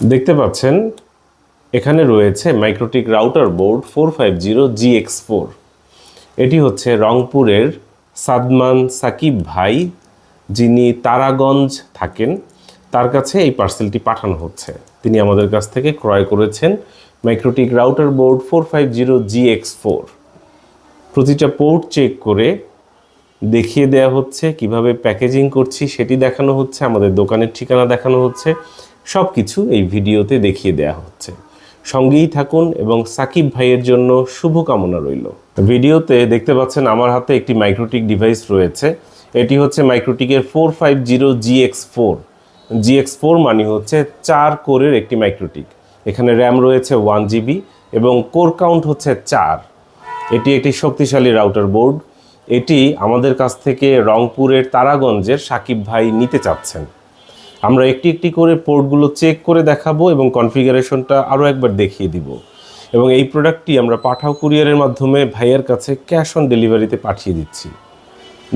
দেখতে পাচ্ছেন, এখানে রয়েছে Mikrotik router board four five zero GX four এটি হচ্ছে রংপুরের সাদমান সাকিব ভাই, যিনি তারাগঞ্জ থাকেন। তার কাছে এই পার্সেলটি পাঠানো হচ্ছে। তিনি আমাদের কাছ থেকে ক্রয় করেছেন Mikrotik router board four five zero GX four প্রতিটা পোর্ট চেক করে দেখিয়ে দেওয়া হচ্ছে, কীভাবে প্যাকেজিং করছি, সেটি দেখানো হচ্ছে, আমাদের দোকানের ঠিকানা দেখানো হচ্ছে। সব কিছু এই ভিডিওতে দেখিয়ে দেওয়া হচ্ছে। সঙ্গেই থাকুন এবং সাকিব ভাইয়ের জন্য শুভকামনা রইল। ভিডিওতে দেখতে পাচ্ছেন আমার হাতে একটি মাইক্রোটিক ডিভাইস রয়েছে। এটি হচ্ছে মাইক্রোটিকের four five zero GX four GX four মানে হচ্ছে চার কোরের একটি মাইক্রোটিক এখানে র্যাম রয়েছে ওয়ান জিবি এবং কোর কাউন্ট হচ্ছে চার। এটি একটি শক্তিশালী রাউটার বোর্ড এটি আমাদের কাছ থেকে রংপুরের তারাগঞ্জের সাকিব ভাই নিতে চাচ্ছেন। আমরা একটি একটি করে পোর্টগুলো চেক করে দেখাবো এবং কনফিগারেশনটা আরও একবার দেখিয়ে দিব। এবং এই প্রোডাক্টটি আমরা পাঠাও কুরিয়ারের মাধ্যমে ভাইয়ের কাছে ক্যাশ অন ডেলিভারিতে পাঠিয়ে দিচ্ছি।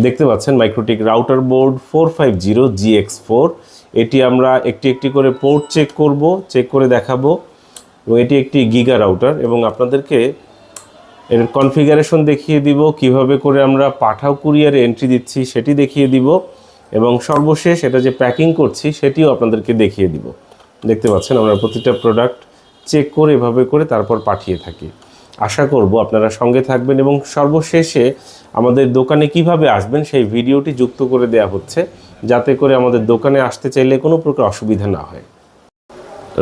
দেখতে পাচ্ছেন MikroTik router board four five zero GX four. এটি আমরা একটি একটি করে পোর্ট চেক করব, চেক করে দেখাবো। এবং এটি একটি গিগা রাউটার এবং আপনাদেরকে এর কনফিগারেশন দেখিয়ে দিব, কীভাবে করে আমরা পাঠাও কুরিয়ারে এন্ট্রি দিচ্ছি সেটি দেখিয়ে দিব। এবং সর্বশেষ এটা যে প্যাকিং করছি, সেটিও আপনাদেরকে দেখিয়ে দিব। দেখতে পাচ্ছেন, আমরা প্রতিটা প্রোডাক্ট চেক করে এভাবে করে তারপর পাঠিয়ে থাকি। আশা করব আপনারা সঙ্গে থাকবেন এবং সর্বশেষে আমাদের দোকানে কীভাবে আসবেন সেই ভিডিওটি যুক্ত করে দেওয়া হচ্ছে, যাতে করে আমাদের দোকানে আসতে চাইলে কোনো প্রকার অসুবিধা না হয়।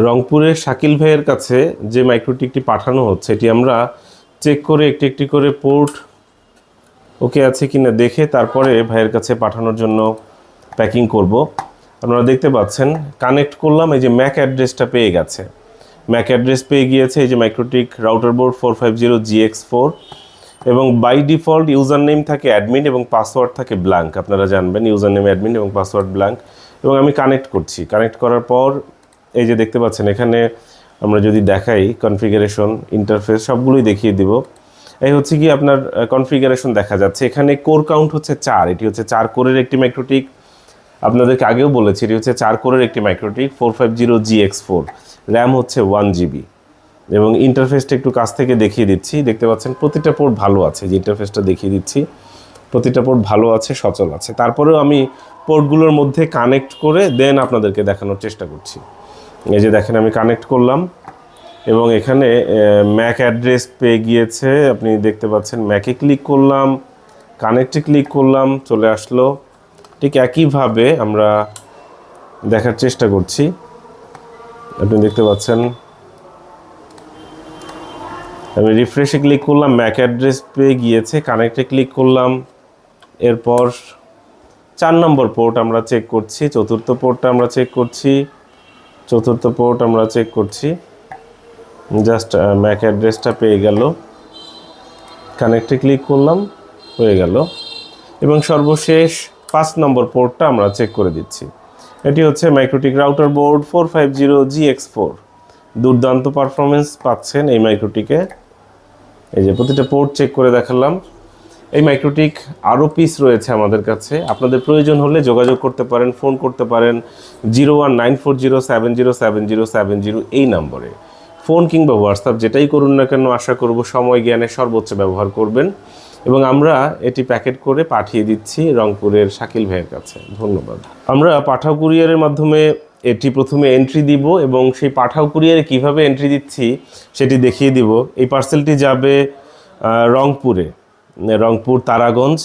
রংপুরের শাকিল ভাইয়ের কাছে যে মাইক্রোটিকটি পাঠানো হচ্ছে, এটি আমরা চেক করে একটি একটি করে পোর্ট ওকে আছে কিনা দেখে তারপরে ভাইয়ের কাছে পাঠানোর জন্য প্যাকিং করব। আপনারা দেখতে পাচ্ছেন কানেক্ট করলাম, এই যে ম্যাক অ্যাড্রেসটা পেয়ে গেছে। ম্যাক অ্যাড্রেস পেয়ে গিয়েছে, এই যে MikroTik router board four five zero GX four এবং বাই ডিফল্ট ইউজার নেম থাকে অ্যাডমিন এবং পাসওয়ার্ড থাকে ব্ল্যাঙ্ক আপনারা জানবেন ইউজার নেম অ্যাডমিন এবং পাসওয়ার্ড ব্ল্যাঙ্ক এবং আমি কানেক্ট করছি। কানেক্ট করার পর, এই যে দেখতে পাচ্ছেন, এখানে আমরা যদি দেখাই কনফিগারেশন ইন্টারফেস সবগুলোই দেখিয়ে দিব। এই হচ্ছে কি আপনার কনফিগারেশন দেখা যাচ্ছে। এখানে কোর কাউন্ট হচ্ছে চার। এটি হচ্ছে চার কোরের একটি মাইক্রোটিক আপনাদেরকে আগেও বলেছি, এটি হচ্ছে চার কোরের একটি MikroTik four five zero G X four RAM হচ্ছে ওয়ান জিবি এবং ইন্টারফেসটা একটু কাছ থেকে দেখিয়ে দিচ্ছি, দেখতে পাচ্ছেন প্রতিটা পোর্ট ভালো আছে, যে ইন্টারফেসটা দেখিয়ে দিচ্ছি, প্রতিটা পোর্ট ভালো আছে, সচল আছে। তারপরেও আমি পোর্টগুলোর মধ্যে কানেক্ট করে দেন আপনাদেরকে দেখানোর চেষ্টা করছি। এই যে দেখেন, আমি কানেক্ট করলাম, এবং এখানে ম্যাক অ্যাড্রেস পেয়ে গিয়েছে, আপনি দেখতে পাচ্ছেন ম্যাকে ক্লিক করলাম কানেক্টে ক্লিক করলাম, চলে আসলো। ঠিক একইভাবে আমরা দেখার চেষ্টা করছি। আপনি দেখতে পাচ্ছেন। আমি রিফ্রেশে ক্লিক করলাম ম্যাক অ্যাড্রেস পেয়ে গিয়েছে কানেক্টে ক্লিক করলাম। এরপর চার নম্বর পোর্ট আমরা চেক করছি, চতুর্থ পোর্টটা আমরা চেক করছি, চতুর্থ পোর্ট আমরা চেক করছি। জাস্ট ম্যাক অ্যাড্রেসটা পেয়ে গেল। কানেক্টে ক্লিক করলাম, হয়ে গেল। এবং সর্বশেষ পাঁচ নম্বর পোর্টটা আমরা চেক করে দিচ্ছি। এটি হচ্ছে MikroTik router board four five zero G X four দুর্দান্ত পারফরমেন্স পাচ্ছেন এই মাইক্রোটিকে এই যে প্রতিটা পোর্ট চেক করে দেখালাম। এই মাইক্রোটিক আরও পিস রয়েছে আমাদের কাছে। আপনাদের প্রয়োজন হলে যোগাযোগ করতে পারেন ফোন করতে পারেন zero one nine four zero seven zero seven zero seven zero এই নম্বরে। ফোন কিংবা হোয়াটসঅ্যাপ যেটাই করুন না কেন, আশা করব সময় জ্ঞানে সর্বোচ্চ ব্যবহার করবেন। এবং আমরা এটি প্যাকেট করে পাঠিয়ে দিচ্ছি রংপুরের শাকিল ভাইয়ের কাছে। ধন্যবাদ। আমরা পাঠাও কুরিয়ারের মাধ্যমে এটি প্রথমে এন্ট্রি দিব এবং সেই পাঠাও কুরিয়ারে কীভাবে এন্ট্রি দিচ্ছি সেটি দেখিয়ে দিব। এই পার্সেলটি যাবে রংপুরে রংপুর তারাগঞ্জ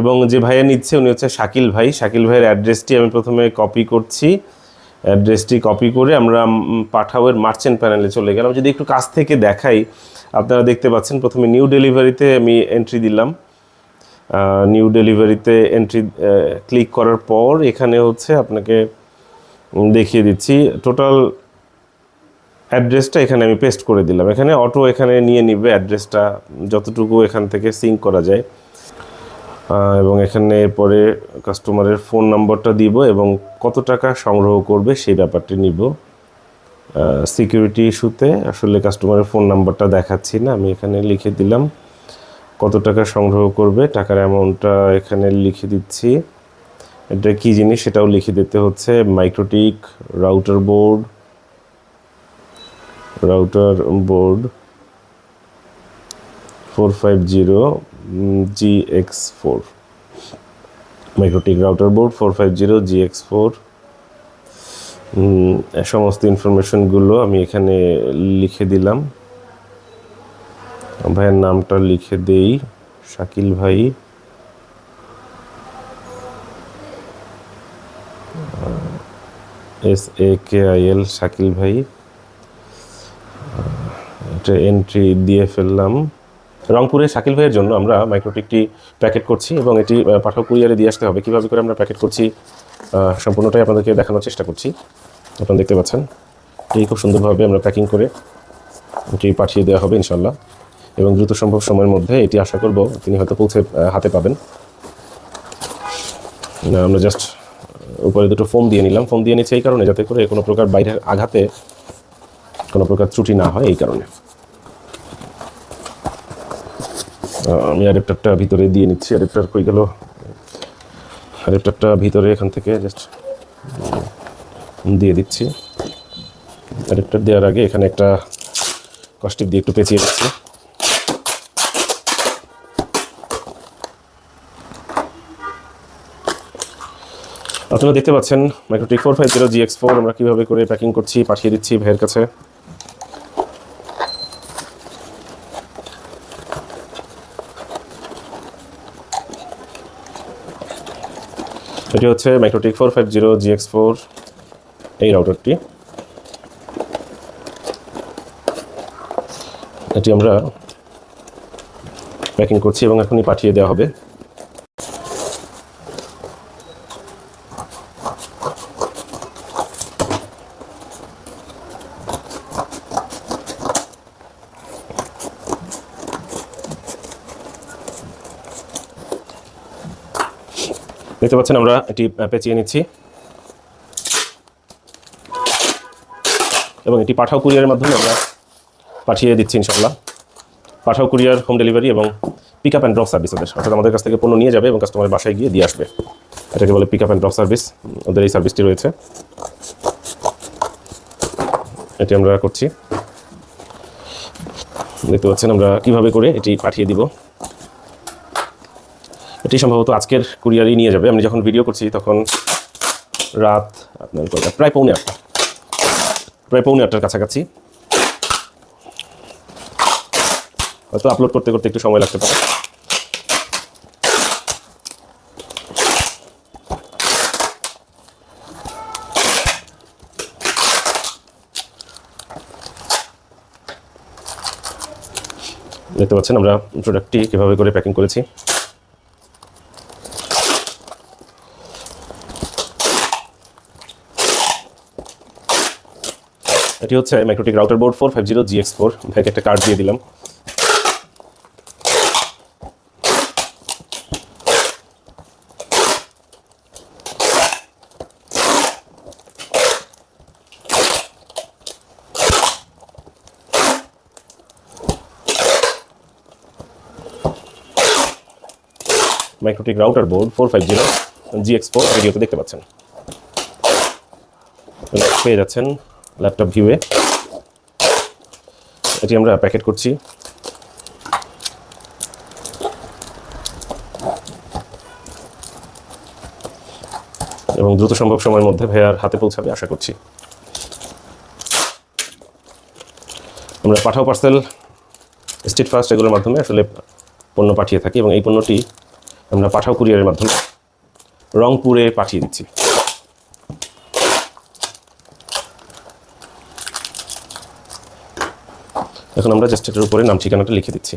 এবং যে ভাইয়া নিচ্ছে উনি হচ্ছে শাকিল ভাই। শাকিল ভাইয়ের অ্যাড্রেসটি আমি প্রথমে কপি করছি। অ্যাড্রেসটি কপি করে আমরা পাঠাওয়ের মার্চেন্ট প্যানেলে চলে গেলাম। যদি একটু কাছ থেকে দেখাই আপনারা দেখতে পাচ্ছেন, প্রথমে নিউ ডেলিভারিতে আমি এন্ট্রি দিলাম। নিউ ডেলিভারিতে এন্ট্রি ক্লিক করার পর এখানে হচ্ছে আপনাকে দেখিয়ে দিচ্ছি। টোটাল অ্যাড্রেসটা এখানে আমি পেস্ট করে দিলাম। এখানে অটো এখানে নিয়ে নিবে অ্যাড্রেসটা যতটুকু এখান থেকে সিঙ্ক করা যায়। এবং এখানে এরপরে কাস্টমারের ফোন নাম্বারটা দিব এবং কত টাকা সংগ্রহ করবে সেই ব্যাপারটি নিব। সিকিউরিটি ইস্যুতে আসলে কাস্টমারের ফোন নাম্বারটা দেখাচ্ছি না, আমি এখানে লিখে দিলাম। কত টাকা সংগ্রহ করবে, টাকার অ্যামাউন্টটা এখানে লিখে দিচ্ছি। এটা কী জিনিস সেটাও লিখে দিতে হচ্ছে। MikroTik router board router board four five zero G X four MikroTik router board four five zero G X four সমস্ত ইনফরমেশনগুলো আমি এখানে লিখে দিলাম। ভাইয়ের নামটা লিখে দেই, শাকিল ভাই। S A K I L Shakil ভাই। এটা এন্ট্রি দিয়ে ফেললাম। রংপুরে শাকিল ভাইয়ের জন্য আমরা মাইক্রোটিকটি প্যাকেট করছি এবং এটি পাঠক কুরিয়ারে দিয়ে আসতে হবে। কীভাবে করে আমরা প্যাকেট করছি? সম্পূর্ণটাই আপনাদেরকে দেখানোর চেষ্টা করছি। আপনারা দেখতে পাচ্ছেন। এই খুব সুন্দরভাবে আমরা প্যাকিং করে এটি পাঠিয়ে দেওয়া হবে ইনশাল্লাহ এবং দ্রুত সম্ভব সময়ের মধ্যে এটি আশা করব তিনি হয়তো পৌঁছে হাতে পাবেন। আমরা জাস্ট উপরে দুটো ফোম দিয়ে নিলাম। ফোম দিয়ে নিচ্ছি এই কারণে যাতে করে কোনো প্রকার বাইরের আঘাতে কোনো প্রকার ত্রুটি না হয় এই কারণে। আমি অ্যাডাপ্টারটা ভিতরে দিয়ে নিচ্ছি। অ্যাডাপ্টার কই গেল? অ্যাডাপ্টারটা ভিতরে এখান থেকে জাস্ট দিয়ে দিচ্ছি। অ্যাডাপ্টার দেওয়ার আগে এখানে একটা কস্টিপ দিয়ে একটু পেঁচিয়ে দিচ্ছি আপনারা দেখতে পাচ্ছেন MikroTik four five zero G X four আমরা কীভাবে করে প্যাকিং করছি, পাঠিয়ে দিচ্ছি ভাইয়ের কাছে। এটি হচ্ছে MikroTik four five zero G X four এই রাউটারটি এটি আমরা প্যাকিং করছি এবং এখনই পাঠিয়ে দেওয়া হবে। দেখতে পাচ্ছেন আমরা এটি পেঁচিয়ে নিচ্ছি। এবং এটি পাঠাও কুরিয়ারের মাধ্যমে আমরা পাঠিয়ে দিচ্ছি ইনশাল্লাহ পাঠাও কুরিয়ার, হোম ডেলিভারি এবং pick up and drop service ওদের অর্থাৎ আমাদের কাছ থেকে পণ্য নিয়ে যাবে এবং কাস্টমারের বাসায় গিয়ে দিয়ে আসবে। এটাকে বলে pick up and drop service. ওদের এই সার্ভিসটি রয়েছে। এটি আমরা করছি। দেখতে পাচ্ছেন আমরা কীভাবে করে এটি পাঠিয়ে দিব। এটি সম্ভবত আজকের কুরিয়ারই নিয়ে যাবে। আমি যখন ভিডিও করছি তখন রাত আপনার প্রায় পৌনে আটটা। প্রায় পৌনে আটটার কাছাকাছি। হয়তো আপলোড করতে করতে একটু সময় লাগতে পারে। দেখতে পাচ্ছেন আমরা প্রোডাক্টটি কীভাবে করে প্যাকিং করেছি। এটি হচ্ছে MikroTik router board four five zero G X four ভাইকে একটা কার্ড দিয়ে দিলাম। MikroTik router board four five zero G X four ভিডিওতে দেখতে পাচ্ছেন। পেয়ে যাচ্ছেন ল্যাপটপ ভিউয়ে এটি আমরা প্যাকেট করছি। এবং দ্রুত সম্ভব সময়ের মধ্যে ভাইয়ার হাতে পৌঁছাবে, আশা করছি। আমরা পাঠাও পার্সেল স্ট্রিট ফাস্ট এগুলোর মাধ্যমে আসলে পণ্য পাঠিয়ে থাকি এবং এই পণ্যটি আমরা পাঠাও কুরিয়ারের মাধ্যমে রংপুরে পাঠিয়ে দিচ্ছি। এখন আমরা জাস্ট এটার উপরে নাম ঠিকানাটা লিখে দিচ্ছি।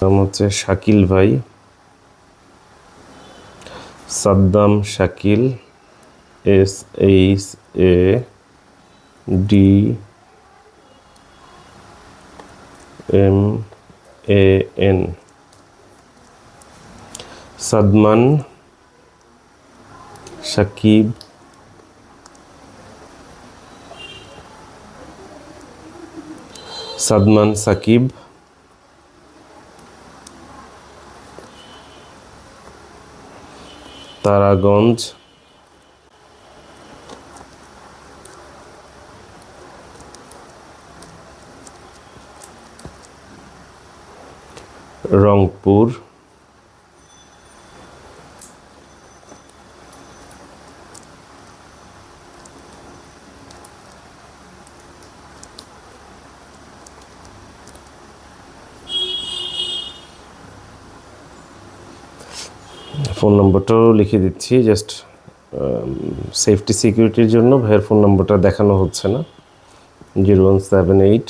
নাম হচ্ছে শাকিল ভাই। Saddam Shakil S H A D M A N Sadman, Sakib Sadman Sakib. Taraganj. Rangpur. Phone নম্বরটাও লিখে দিচ্ছি জাস্ট সেফটি সিকিউরিটির জন্য। ভাইয়ের ফোন নম্বরটা দেখানো হচ্ছে না। Zero one seven eight.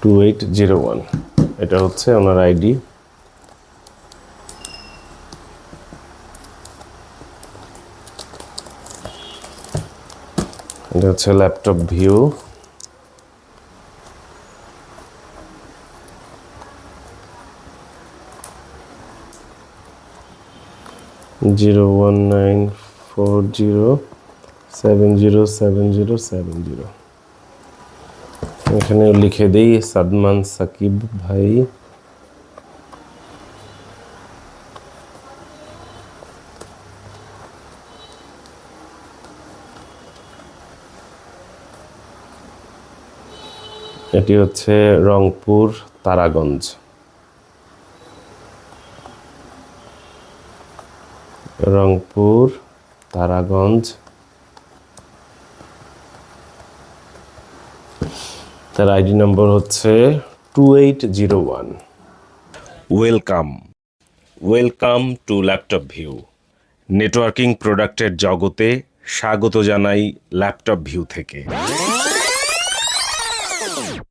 Two eight zero one. এটা হচ্ছে ওনার আইডি। এটা হচ্ছে Laptop View zero one nine four zero seven zero seven zero seven zero. এখানে লিখে দিই সাদমান সাকিব ভাই। এটি হচ্ছে রংপুর, তারাগঞ্জ। রংপুর, তারাগঞ্জ। তার আইডি নম্বর হচ্ছে two eight zero one. Welcome. Welcome to Laptop View. Networking প্রোডাক্টের জগতে স্বাগত জানাই ল্যাপটপ ভিউ থেকে।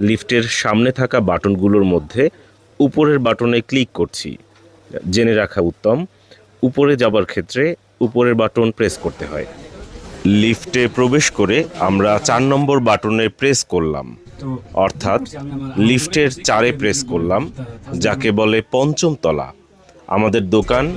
লিফটের সামনে থাকা বাটনগুলোর মধ্যে উপরের বাটনে ক্লিক করছি। জেনে রাখা উত্তম, উপরে যাবার ক্ষেত্রে উপরের বাটন প্রেস করতে হয়। লিফটে প্রবেশ করে আমরা চার নম্বর বাটনে প্রেস করলাম। অর্থাৎ লিফটের চারে প্রেস করলাম, যাকে বলে পঞ্চম তলা। আমাদের দোকান